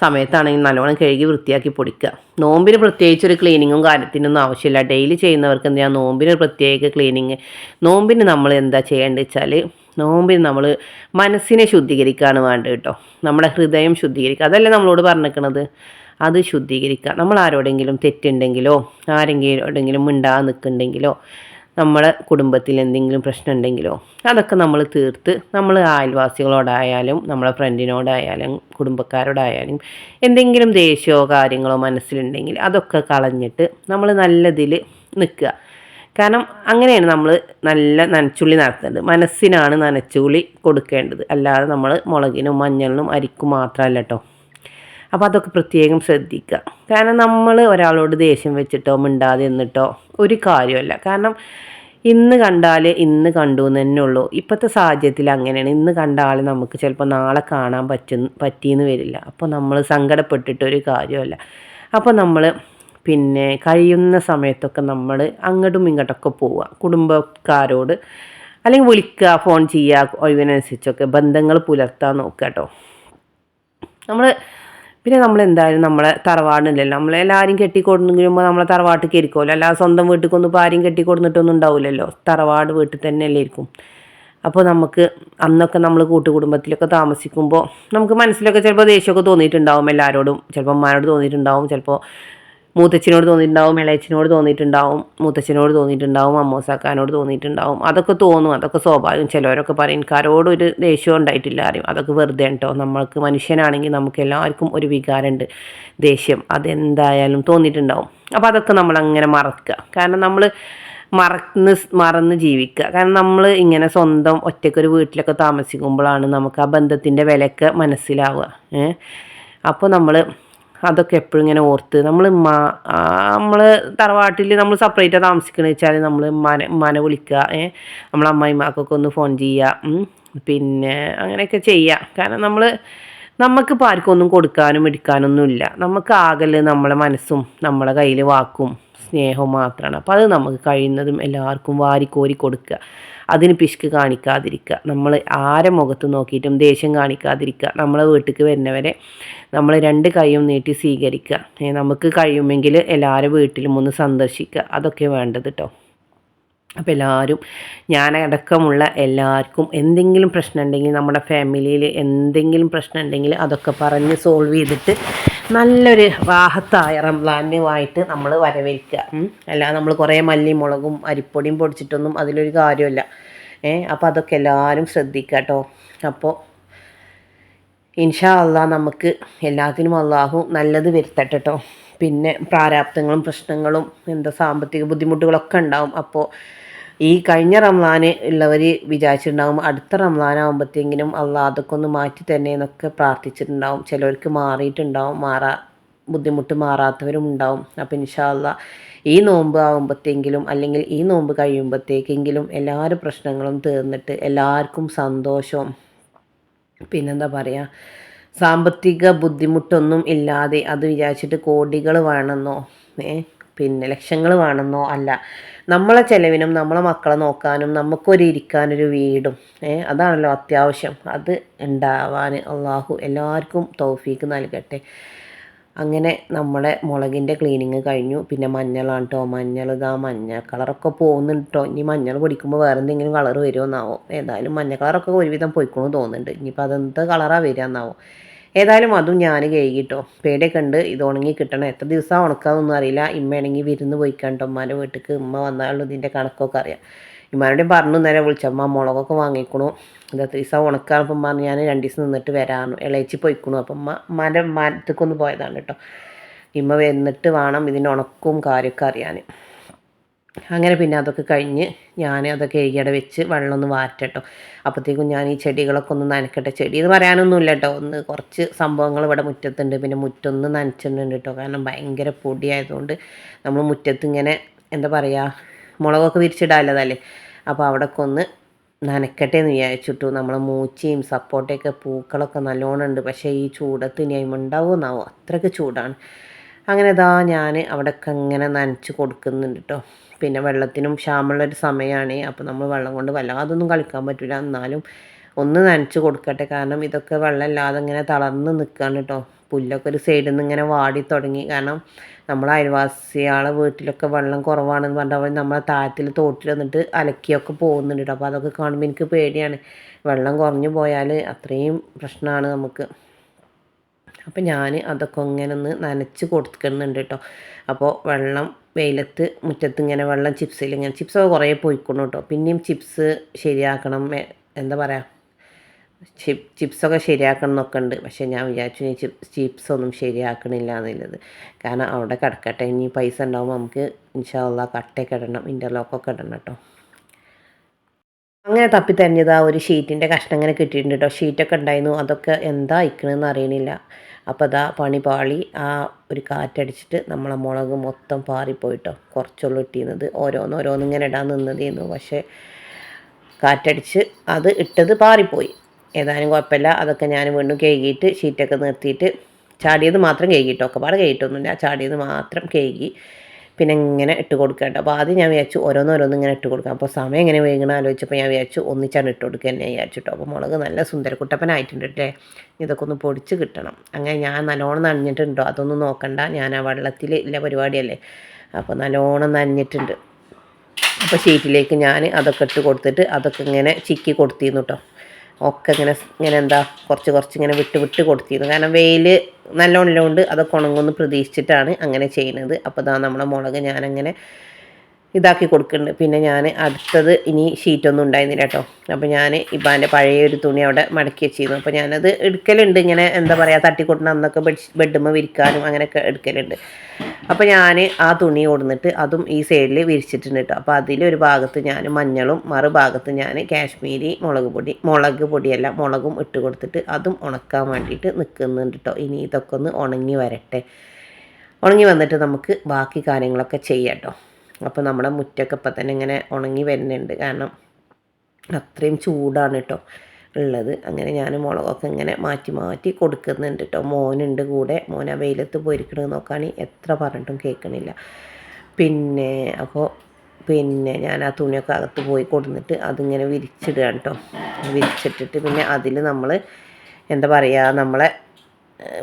സമയത്താണെങ്കിലും നല്ലോണം കഴുകി വൃത്തിയാക്കി പൊടിക്കുക. നോമ്പിന് പ്രത്യേകിച്ച് ഒരു ക്ലീനിങ്ങും കാര്യത്തിനൊന്നും ആവശ്യമില്ല. ഡെയിലി ചെയ്യുന്നവർക്ക് എന്തിനാ നോമ്പിന് പ്രത്യേക ക്ലീനിങ് നോമ്പിന് നമ്മൾ എന്താ ചെയ്യേണ്ടത് വെച്ചാൽ നോമ്പിന് നമ്മൾ മനസ്സിനെ ശുദ്ധീകരിക്കുകയാണ് വേണ്ടത് കേട്ടോ. നമ്മുടെ ഹൃദയം ശുദ്ധീകരിക്കുക. അതല്ലേ നമ്മളോട് പറഞ്ഞിരിക്കണത്? അത് ശുദ്ധീകരിക്കുക. നമ്മൾ ആരോടെങ്കിലും തെറ്റുണ്ടെങ്കിലോ ആരെങ്കിലും മിണ്ടാതെ നിൽക്കുന്നുണ്ടെങ്കിലോ നമ്മളെ കുടുംബത്തിൽ എന്തെങ്കിലും പ്രശ്നം ഉണ്ടെങ്കിലോ അതൊക്കെ നമ്മൾ തീർത്ത് നമ്മൾ അയൽവാസികളോടായാലും നമ്മളെ ഫ്രണ്ടിനോടായാലും കുടുംബക്കാരോടായാലും എന്തെങ്കിലും ദേഷ്യമോ കാര്യങ്ങളോ മനസ്സിലുണ്ടെങ്കിൽ അതൊക്കെ കളഞ്ഞിട്ട് നമ്മൾ നല്ലതിൽ നിൽക്കുക. കാരണം അങ്ങനെയാണ് നമ്മൾ നല്ല നനച്ചുള്ളി നടത്തേണ്ടത് മനസ്സിനാണ് നനച്ചുള്ളി കൊടുക്കേണ്ടത്. അല്ലാതെ നമ്മൾ മുളകിനും മഞ്ഞളിനും അരിക്കും മാത്രമല്ല കേട്ടോ. അപ്പോൾ അതൊക്കെ പ്രത്യേകം ശ്രദ്ധിക്കുക. കാരണം നമ്മൾ ഒരാളോട് ദേഷ്യം വെച്ചിട്ടോ മിണ്ടാതെ എന്നിട്ടോ ഒരു കാര്യമല്ല. കാരണം ഇന്ന് കണ്ടാൽ ഇന്ന് കണ്ടു എന്ന് തന്നെ ഉള്ളൂ. ഇപ്പോഴത്തെ സാഹചര്യത്തിൽ അങ്ങനെയാണ്. ഇന്ന് കണ്ട ആൾ നമുക്ക് ചിലപ്പോൾ നാളെ കാണാൻ പറ്റുന്ന പറ്റിയെന്ന് വരില്ല. അപ്പോൾ നമ്മൾ സങ്കടപ്പെട്ടിട്ട് ഒരു കാര്യമല്ല. അപ്പോൾ നമ്മൾ പിന്നെ കഴിയുന്ന സമയത്തൊക്കെ നമ്മൾ അങ്ങോട്ടും ഇങ്ങോട്ടൊക്കെ പോവുക. കുടുംബക്കാരോട് അല്ലെങ്കിൽ വിളിക്കുക ഫോൺ ചെയ്യുക ഒഴിവിനനുസരിച്ചൊക്കെ ബന്ധങ്ങൾ പുലർത്താൻ നോക്കുക കേട്ടോ. നമ്മൾ പിന്നെ നമ്മൾ എന്തായാലും നമ്മളെ തറവാടില്ലല്ലോ നമ്മളെല്ലാവരും കെട്ടിക്കൊടുന്നെങ്കിലുമ്പോൾ നമ്മളെ തറവാട്ടിൽ കയറിക്കുമല്ലോ അല്ലാതെ സ്വന്തം വീട്ടിൽ ഇപ്പോൾ ആരും കെട്ടിക്കൊടുന്നിട്ടൊന്നും ഉണ്ടാവില്ലല്ലോ. തറവാട് വീട്ടിൽ തന്നെ അല്ലേ ഇരിക്കും അപ്പോൾ നമുക്ക് അന്നൊക്കെ നമ്മൾ കൂട്ടുകുടുംബത്തിലൊക്കെ താമസിക്കുമ്പോൾ നമുക്ക് മനസ്സിലൊക്കെ ചിലപ്പോൾ ദേഷ്യമൊക്കെ തോന്നിയിട്ടുണ്ടാവും എല്ലാവരോടും ചിലപ്പോൾ അമ്മമാരോട് തോന്നിയിട്ടുണ്ടാവും. ചിലപ്പോൾ മൂത്തച്ഛനോട് തോന്നിയിട്ടുണ്ടാവും ഇളയച്ചനോട് തോന്നിയിട്ടുണ്ടാവും മൂത്തച്ഛനോട് തോന്നിയിട്ടുണ്ടാവും അമ്മോസാക്കാനോട് തോന്നിയിട്ടുണ്ടാവും. അതൊക്കെ തോന്നും അതൊക്കെ സ്വാഭാവികം. ചിലവരൊക്കെ പറയും എനിക്കാരോടും ഒരു ദേഷ്യം ഉണ്ടായിട്ടില്ല അറിയും അതൊക്കെ വെറുതെ കേട്ടോ നമ്മൾക്ക് മനുഷ്യനാണെങ്കിൽ നമുക്ക് എല്ലാവർക്കും ഒരു വികാരമുണ്ട്. ദേഷ്യം അതെന്തായാലും തോന്നിയിട്ടുണ്ടാവും. അപ്പോൾ അതൊക്കെ നമ്മൾ അങ്ങനെ മറക്കുക. കാരണം നമ്മൾ മറന്ന് മറന്ന് ജീവിക്കുക. കാരണം നമ്മൾ ഇങ്ങനെ സ്വന്തം ഒറ്റയ്ക്കൊരു വീട്ടിലൊക്കെ താമസിക്കുമ്പോഴാണ് നമുക്ക് ആ ബന്ധത്തിന്റെ വിലയൊക്കെ മനസ്സിലാവുക. അപ്പോൾ നമ്മൾ അതൊക്കെ എപ്പോഴും ഇങ്ങനെ ഓർത്ത് നമ്മൾ നമ്മൾ തറവാട്ടിൽ നമ്മൾ സെപ്പറേറ്റ് താമസിക്കണമെന്ന് വെച്ചാൽ നമ്മൾ മന മന വിളിക്കുക ഏ നമ്മളെ അമ്മായിമാർക്കൊക്കെ ഒന്ന് ഫോൺ ചെയ്യുക പിന്നെ അങ്ങനെയൊക്കെ ചെയ്യുക. കാരണം നമ്മൾ നമുക്കിപ്പോൾ ആർക്കൊന്നും കൊടുക്കാനും എടുക്കാനൊന്നുമില്ല നമുക്ക് ആകൽ നമ്മളെ മനസ്സും നമ്മളെ കയ്യിൽ വാക്കും സ്നേഹവും മാത്രമാണ് അപ്പോൾ അത് നമുക്ക് കഴിയുന്നതും എല്ലാവർക്കും വാരിക്കോരി കൊടുക്കുക. അതിന് പിശുക്ക് കാണിക്കാതിരിക്കുക. നമ്മൾ ആരെ മുഖത്ത് നോക്കിയിട്ടും ദേഷ്യം കാണിക്കാതിരിക്കുക. നമ്മളെ വീട്ടിലേക്ക് വരുന്നവരെ നമ്മൾ രണ്ട് കൈയും നീട്ടി സ്വീകരിക്കുക. നമുക്ക് കഴിയുമെങ്കിൽ എല്ലാവരും വീട്ടിലും ഒന്ന് സന്ദർശിക്കുക. അതൊക്കെ വേണ്ടത് കേട്ടോ അപ്പോൾ എല്ലാവരും ഞാനടക്കമുള്ള എല്ലാവർക്കും എന്തെങ്കിലും പ്രശ്നം ഉണ്ടെങ്കിൽ നമ്മുടെ ഫാമിലിയിൽ എന്തെങ്കിലും പ്രശ്നം ഉണ്ടെങ്കിൽ അതൊക്കെ പറഞ്ഞ് സോൾവ് ചെയ്തിട്ട് നല്ലൊരു വാഹത്തായ റംലാനുമായിട്ട് നമ്മൾ വരവേൽക്കുക. അല്ലാതെ നമ്മൾ കുറേ മല്ലി മുളകും അരിപ്പൊടിയും പൊടിച്ചിട്ടൊന്നും അതിലൊരു കാര്യമില്ല ഏ അപ്പോൾ അതൊക്കെ എല്ലാവരും ശ്രദ്ധിക്കുക കേട്ടോ അപ്പോൾ ഇൻഷാ അള്ളാഹ് നമുക്ക് എല്ലാത്തിനും അള്ളാഹു നല്ലത് വരുത്തട്ടെ കേട്ടോ പിന്നെ പ്രാരാബ്ദങ്ങളും പ്രശ്നങ്ങളും എന്താ സാമ്പത്തിക ബുദ്ധിമുട്ടുകളൊക്കെ ഉണ്ടാവും. അപ്പോൾ ഈ കഴിഞ്ഞ റംലാന് ഉള്ളവർ വിചാരിച്ചിട്ടുണ്ടാവും അടുത്ത റംലാനാകുമ്പോഴത്തേക്കിനും അള്ളാഹ് അതൊക്കെ ഒന്ന് മാറ്റി തന്നെ എന്നൊക്കെ പ്രാർത്ഥിച്ചിട്ടുണ്ടാവും. ചിലവർക്ക് മാറിയിട്ടുണ്ടാവും മാറാ ബുദ്ധിമുട്ട് മാറാത്തവരും ഉണ്ടാവും. അപ്പോൾ ഇൻഷാല്ല ഈ നോമ്പ് ആകുമ്പോഴത്തേങ്കിലും അല്ലെങ്കിൽ ഈ നോമ്പ് കഴിയുമ്പോഴത്തേക്കെങ്കിലും എല്ലാവരും പ്രശ്നങ്ങളും തീർന്നിട്ട് എല്ലാവർക്കും സന്തോഷവും പിന്നെന്താ പറയുക സാമ്പത്തിക ബുദ്ധിമുട്ടൊന്നും ഇല്ലാതെ അത് വിചാരിച്ചിട്ട് കോടികൾ വേണമെന്നോ ഏ പിന്നെ ലക്ഷങ്ങൾ വേണമെന്നോ അല്ല. നമ്മളെ ചിലവിനും നമ്മളെ മക്കളെ നോക്കാനും നമുക്കൊരു ഇരിക്കാനൊരു വീടും ഏ അതാണല്ലോ അത്യാവശ്യം. അത് ഉണ്ടാവാൻ അള്ളാഹു എല്ലാവർക്കും തൗഫീക്ക് നൽകട്ടെ. അങ്ങനെ നമ്മളെ മുളകിന്റെ ക്ലീനിങ് കഴിഞ്ഞു. പിന്നെ മഞ്ഞളാണ് കേട്ടോ മഞ്ഞൾ ഇതാ മഞ്ഞ കളറൊക്കെ പോകുന്നുണ്ട് കേട്ടോ ഇനി മഞ്ഞൾ പൊടിക്കുമ്പോൾ വേറെ എന്തെങ്കിലും കളർ വരുമോ എന്നാവോ. ഏതായാലും മഞ്ഞ കളറൊക്കെ ഒരുവിധം പൊയ്ക്കണമെന്ന് തോന്നുന്നുണ്ട്. ഇനിയിപ്പോൾ അതെന്ത് കളറാണ് വരിക എന്നാവോ. ഏതായാലും അതും ഞാൻ കഴുകിട്ടോ പേടിയൊക്കെ ഉണ്ട്. ഇത് ഉണങ്ങി കിട്ടണം. എത്ര ദിവസം ഉണക്കാന്നൊന്നും അറിയില്ല. ഇമ്മയാണെങ്കിൽ വിരുന്ന് പോയി കണ്ടോ ഉമ്മാന്റെ വീട്ടിലേക്ക് ഉമ്മ വന്നാലും ഇതിന്റെ കണക്കൊക്കെ അറിയാം. ഇമ്മാനോടെയും പറഞ്ഞു നേരെ വിളിച്ചമ്മ മുളകൊക്കെ വാങ്ങിക്കണു. ഇത് ദിവസം ഉണക്കാൻ അപ്പം പറഞ്ഞു ഞാൻ രണ്ട് ദിവസം നിന്നിട്ട് വരാമെന്നു ഇളയിച്ച് പോയിക്കണു. അപ്പം ഉമ്മാന്റെ മരത്തേക്കൊന്ന് പോയതാണ് കേട്ടോ. ഇമ്മ വന്നിട്ട് വേണം ഇതിന്റെ ഉണക്കും കാര്യമൊക്കെ അറിയാൻ അങ്ങനെ പിന്നെ അതൊക്കെ കഴിഞ്ഞ് ഞാൻ അതൊക്കെ എഴുകിയുടെ വെച്ച് വെള്ളം ഒന്ന് വാറ്റട്ടോ അപ്പോഴത്തേക്കും ഞാൻ ഈ ചെടികളൊക്കെ ഒന്ന് നനക്കട്ടെ. ചെടി എന്ന് പറയാനൊന്നുമില്ല കേട്ടോ. ഒന്ന് കുറച്ച് സംഭവങ്ങൾ ഇവിടെ മുറ്റത്തുണ്ട്. പിന്നെ മുറ്റൊന്ന് നനച്ചിട്ടുണ്ട് കേട്ടോ. കാരണം ഭയങ്കര പൊടിയായതുകൊണ്ട് നമ്മൾ മുറ്റത്ത് ഇങ്ങനെ എന്താ പറയുക മുളകൊക്കെ വിരിച്ചിടാനുള്ളതല്ലേ അപ്പോൾ അവിടെയൊക്കെ ഒന്ന് നനക്കട്ടെ എന്ന് വിചാരിച്ചിട്ടു. നമ്മളെ മൂച്ചയും സപ്പോട്ടയൊക്കെ പൂക്കളൊക്കെ നല്ലോണം ഉണ്ട്. പക്ഷേ ഈ ചൂടത്ത് ഇനി ഉണ്ടാവുമെന്നാവും? അത്രയ്ക്ക് ചൂടാണ്. അങ്ങനെ ഇതാ ഞാൻ അവിടെയൊക്കെ ഇങ്ങനെ നനച്ച് കൊടുക്കുന്നുണ്ട് കേട്ടോ പിന്നെ വെള്ളത്തിനും ക്ഷാമുള്ളൊരു സമയമാണ്. അപ്പോൾ നമ്മൾ വെള്ളം കൊണ്ട് വല്ലാതൊന്നും കളിക്കാൻ പറ്റില്ല എന്നാലും ഒന്ന് നനച്ച് കൊടുക്കട്ടെ. കാരണം ഇതൊക്കെ വെള്ളമില്ലാതെ ഇങ്ങനെ തളർന്ന് നിൽക്കുകയാണ് കേട്ടോ പുല്ലൊക്കെ ഒരു സൈഡിൽ നിന്ന് ഇങ്ങനെ വാടി തുടങ്ങി. കാരണം നമ്മളെ അയൽവാസിയാളെ വീട്ടിലൊക്കെ വെള്ളം കുറവാണെന്ന് പറഞ്ഞാൽ നമ്മളെ താഴത്തിൽ തോട്ടിൽ വന്നിട്ട് അലക്കിയൊക്കെ പോകുന്നുണ്ട് കേട്ടോ. അപ്പോൾ അതൊക്കെ കാണുമ്പോൾ എനിക്ക് പേടിയാണ്. വെള്ളം കുറഞ്ഞു പോയാൽ അത്രയും പ്രശ്നമാണ് നമുക്ക്. അപ്പോൾ ഞാൻ അതൊക്കെ ഇങ്ങനെ ഒന്ന് നനച്ച് കൊടുക്കുന്നുണ്ട് കേട്ടോ. അപ്പോൾ വെള്ളം വെയിലത്ത് മുറ്റത്ത് ഇങ്ങനെ വെള്ളം ചിപ്സിൽ ഇങ്ങനെ ചിപ്സൊക്കെ കുറേ പോയിക്കൊണ്ടു കേട്ടോ. പിന്നെയും ചിപ്സ് ശരിയാക്കണം. എന്താ പറയുക ചിപ്പ് ചിപ്സൊക്കെ ശരിയാക്കണം എന്നൊക്കെ ഉണ്ട് പക്ഷേ ഞാൻ വിചാരിച്ചു ഈ ചിപ്സ് ചിപ്സൊന്നും ശരിയാക്കണില്ല എന്നുള്ളത് കാരണം അവിടെ കിടക്കട്ടെ. ഇനി പൈസ ഉണ്ടാകുമ്പോൾ നമുക്ക് ഇൻഷാല്ല കട്ടയൊക്കെ ഇടണം. ഇന്റർലോക്കൊക്കെ ഇടണം കേട്ടോ. അങ്ങനെ തപ്പി തന്നെയത് ആ ഒരു ഷീറ്റിന്റെ കഷ്ണം ഇങ്ങനെ കിട്ടിയിട്ടുണ്ട് കേട്ടോ. ഷീറ്റൊക്കെ ഉണ്ടായിരുന്നു. അതൊക്കെ എന്താ അയക്കണമെന്ന് അറിയണില്ല. അപ്പോൾ അതാ പണി പാളി ആ ഒരു കാറ്റടിച്ചിട്ട് നമ്മളെ മുളക് മൊത്തം പാറിപ്പോയിട്ടോ. കുറച്ചുള്ളൂ ഇട്ടിരുന്നത് ഓരോന്നോരോന്നിങ്ങനെ ഇടാൻ നിന്നതായിരുന്നു പക്ഷേ കാറ്റടിച്ച് അത് ഇട്ടത് പാറിപ്പോയി. ഏതായാലും കുഴപ്പമില്ല. അതൊക്കെ ഞാൻ വീണ്ടും കേകിയിട്ട് ഷീറ്റൊക്കെ നിർത്തിയിട്ട് ചാടിയത് മാത്രം കേകിട്ടോ ഒക്കെ പാടെ കേട്ടൊന്നുമില്ല ചാടിയത് മാത്രം കേകി പിന്നെ ഇങ്ങനെ ഇട്ട് കൊടുക്കേണ്ട അപ്പോൾ ആദ്യം ഞാൻ വിചാരിച്ചു ഓരോന്നോരോന്നും ഇങ്ങനെ ഇട്ട് കൊടുക്കാം. അപ്പോൾ സമയം എങ്ങനെ വേഗണം ആലോചിച്ചപ്പോൾ ഞാൻ വിചാരിച്ചു ഒന്നിച്ചാണ് ഇട്ട് കൊടുക്കുക എന്നെ വിചാരിച്ചിട്ടോ അപ്പോൾ മുളക് നല്ല സുന്ദരക്കുട്ടപ്പനായിട്ടുണ്ട് അല്ലേ ഇതൊക്കെ ഒന്ന് പൊടിച്ച് കിട്ടണം. അങ്ങനെ ഞാൻ നല്ലോണം നനഞ്ഞിട്ടുണ്ടോ? അതൊന്നും നോക്കണ്ട. ഞാൻ ആ വെള്ളത്തിൽ ഇല്ല പരിപാടിയല്ലേ. അപ്പോൾ നല്ലോണം നനഞ്ഞിട്ടുണ്ട്. അപ്പോൾ ഷീറ്റിലേക്ക് ഞാൻ അതൊക്കെ ഇട്ട് കൊടുത്തിട്ട് അതൊക്കെ ഇങ്ങനെ ചിക്കി കൊടുത്തിരുന്നു കേട്ടോ. ഒക്കെ ഇങ്ങനെ ഇങ്ങനെ എന്താ കുറച്ച് കുറച്ച് ഇങ്ങനെ വിട്ട് വിട്ട് കൊടുത്തിരുന്നു. കാരണം വെയിൽ നല്ലോണം ഉണ്ട് അതൊക്കെ ഉണങ്ങുമെന്ന് പ്രതീക്ഷിച്ചിട്ടാണ് അങ്ങനെ ചെയ്യുന്നത്. അപ്പോൾ ഇതാ നമ്മുടെ മുളക് ഞാനങ്ങനെ ഇതാക്കി കൊടുക്കുന്നുണ്ട്. പിന്നെ ഞാൻ അടുത്തത് ഇനി ഷീറ്റൊന്നും ഉണ്ടായിരുന്നില്ല കേട്ടോ. അപ്പോൾ ഞാൻ ഇപ്പാന്റെ പഴയ ഒരു തുണി അവിടെ മടക്കി വെച്ചിരുന്നു. അപ്പോൾ ഞാനത് എടുക്കലുണ്ട്. ഇങ്ങനെ എന്താ പറയുക തട്ടിക്കൊട്ടണം അന്നൊക്കെ ബെഡ് ബെഡ്മ വിരിക്കാനും അങ്ങനെയൊക്കെ എടുക്കലുണ്ട്. അപ്പോൾ ഞാൻ ആ തുണി കൊടുന്നിട്ട് അതും ഈ സൈഡിൽ വിരിച്ചിട്ടുണ്ട് കേട്ടോ അപ്പോൾ അതിലൊരു ഭാഗത്ത് ഞാൻ മഞ്ഞളും മറുഭാഗത്ത് ഞാൻ കാശ്മീരി മുളക് പൊടി മുളക് പൊടിയല്ല മുളകും ഇട്ട് കൊടുത്തിട്ട് അതും ഉണക്കാൻ വേണ്ടിയിട്ട് നിൽക്കുന്നുണ്ട് കേട്ടോ ഇനി ഇതൊക്കെ ഒന്ന് ഉണങ്ങി വരട്ടെ. ഉണങ്ങി വന്നിട്ട് നമുക്ക് ബാക്കി കാര്യങ്ങളൊക്കെ ചെയ്യാം കേട്ടോ അപ്പോൾ നമ്മുടെ മുറ്റൊക്കെ ഇപ്പം തന്നെ ഇങ്ങനെ ഉണങ്ങി വരുന്നുണ്ട്. കാരണം അത്രയും ചൂടാണ് കേട്ടോ ഉള്ളത്. അങ്ങനെ ഞാൻ മുളകൊക്കെ ഇങ്ങനെ മാറ്റി മാറ്റി കൊടുക്കുന്നുണ്ട് കേട്ടോ മോനുണ്ട് കൂടെ. മോൻ ആ വെയിലത്ത് പൊരിക്കണമെന്ന് നോക്കുകയാണെങ്കിൽ എത്ര പറഞ്ഞിട്ടും കേൾക്കണില്ല. പിന്നെ അപ്പോൾ പിന്നെ ഞാൻ ആ തുണിയൊക്കെ അകത്ത് പോയി കൊടുത്തിട്ട് അതിങ്ങനെ വിരിച്ചിടുകയാണ് കേട്ടോ വിരിച്ചിട്ടിട്ട് പിന്നെ അതിൽ നമ്മൾ എന്താ പറയുക നമ്മളെ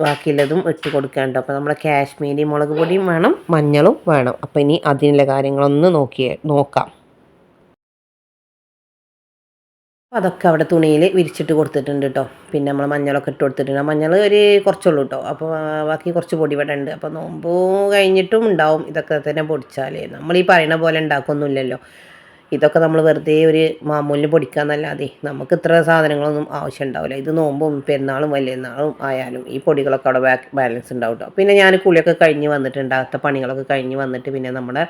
ബാക്കിയുള്ളതും ഇട്ട് കൊടുക്കാനുണ്ട് അപ്പോൾ നമ്മളെ കാശ്മീരി മുളക് പൊടിയും വേണം മഞ്ഞളും വേണം. അപ്പോൾ ഇനി അതിനുള്ള കാര്യങ്ങളൊന്ന് നോക്കിയേ നോക്കാം. അതൊക്കെ അവിടെ തുണിയിൽ വിരിച്ചിട്ട് കൊടുത്തിട്ടുണ്ട് കേട്ടോ പിന്നെ നമ്മൾ മഞ്ഞളൊക്കെ ഇട്ട് കൊടുത്തിട്ടുണ്ട്. മഞ്ഞൾ ഒരു കുറച്ചുള്ളൂ കേട്ടോ അപ്പോൾ ബാക്കി കുറച്ച് പൊടി ഇവിടെ ഉണ്ട്. അപ്പോൾ നോമ്പ് കഴിഞ്ഞിട്ടും ഉണ്ടാവും ഇതൊക്കെ തന്നെ പൊടിച്ചാൽ നമ്മൾ ഈ പറയുന്ന പോലെ ഉണ്ടാക്കൊന്നുമില്ലല്ലോ ഇതൊക്കെ നമ്മൾ വെറുതെ ഒരു മാമൂലിന് പൊടിക്കാന്നല്ലാതെ നമുക്ക് ഇത്ര സാധനങ്ങളൊന്നും ആവശ്യം ഉണ്ടാവില്ല. ഇത് നോമ്പും പെരുന്നാളും വലിയ നാളും ആയാലും ഈ പൊടികളൊക്കെ അവിടെ ബാലൻസ് ഉണ്ടാവും കേട്ടോ പിന്നെ ഞാൻ കുളിയൊക്കെ കഴിഞ്ഞ് വന്നിട്ടുണ്ട് അകത്ത പണികളൊക്കെ കഴിഞ്ഞ് വന്നിട്ട് പിന്നെ നമ്മുടെ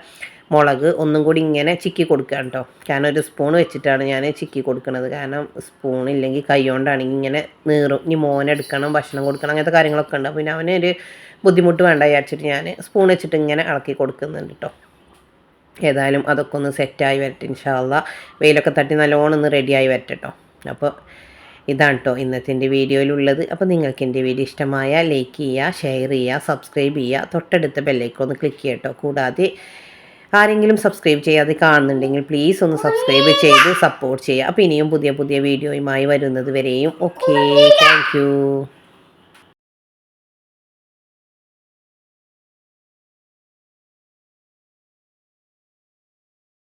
മുളക് ഒന്നും കൂടി ഇങ്ങനെ ചിക്കി കൊടുക്കുകയാണ് കേട്ടോ കാരണം ഒരു സ്പൂൺ വെച്ചിട്ടാണ് ഞാൻ ചിക്കി കൊടുക്കുന്നത് കാരണം സ്പൂൺ ഇല്ലെങ്കിൽ കൈ കൊണ്ടാണെങ്കിൽ ഇങ്ങനെ നീറും. ഇനി മോനെടുക്കണം ഭക്ഷണം കൊടുക്കണം അങ്ങനത്തെ കാര്യങ്ങളൊക്കെ ഉണ്ട്. പിന്നെ അവനൊരു ബുദ്ധിമുട്ട് വേണ്ട വിചാരിച്ചിട്ട് ഞാൻ സ്പൂൺ വെച്ചിട്ട് ഇങ്ങനെ ഇളക്കി കൊടുക്കുന്നുണ്ട് കേട്ടോ ഏതായാലും അതൊക്കെ ഒന്ന് സെറ്റായി വരട്ടെ ഇൻഷാല്ല വെയിലൊക്കെ തട്ടി നല്ലോണം ഒന്ന് റെഡിയായി വരട്ടെ കേട്ടോ അപ്പോൾ ഇതാണ് കേട്ടോ ഇന്നത്തെ എന്റെ വീഡിയോയിലുള്ളത്. അപ്പോൾ നിങ്ങൾക്ക് എന്റെ വീഡിയോ ഇഷ്ടമായ ലൈക്ക് ചെയ്യുക ഷെയർ ചെയ്യുക സബ്സ്ക്രൈബ് ചെയ്യുക തൊട്ടടുത്ത ബെല്ലൈക്കോ ഒന്ന് ക്ലിക്ക് ചെയ്യട്ടോ കൂടാതെ ആരെങ്കിലും സബ്സ്ക്രൈബ് ചെയ്യാതെ കാണുന്നുണ്ടെങ്കിൽ പ്ലീസ് ഒന്ന് സബ്സ്ക്രൈബ് ചെയ്ത് സപ്പോർട്ട് ചെയ്യുക അപ്പോൾ ഇനിയും പുതിയ പുതിയ വീഡിയോയുമായി വരുന്നത് വരെയും. Okay thank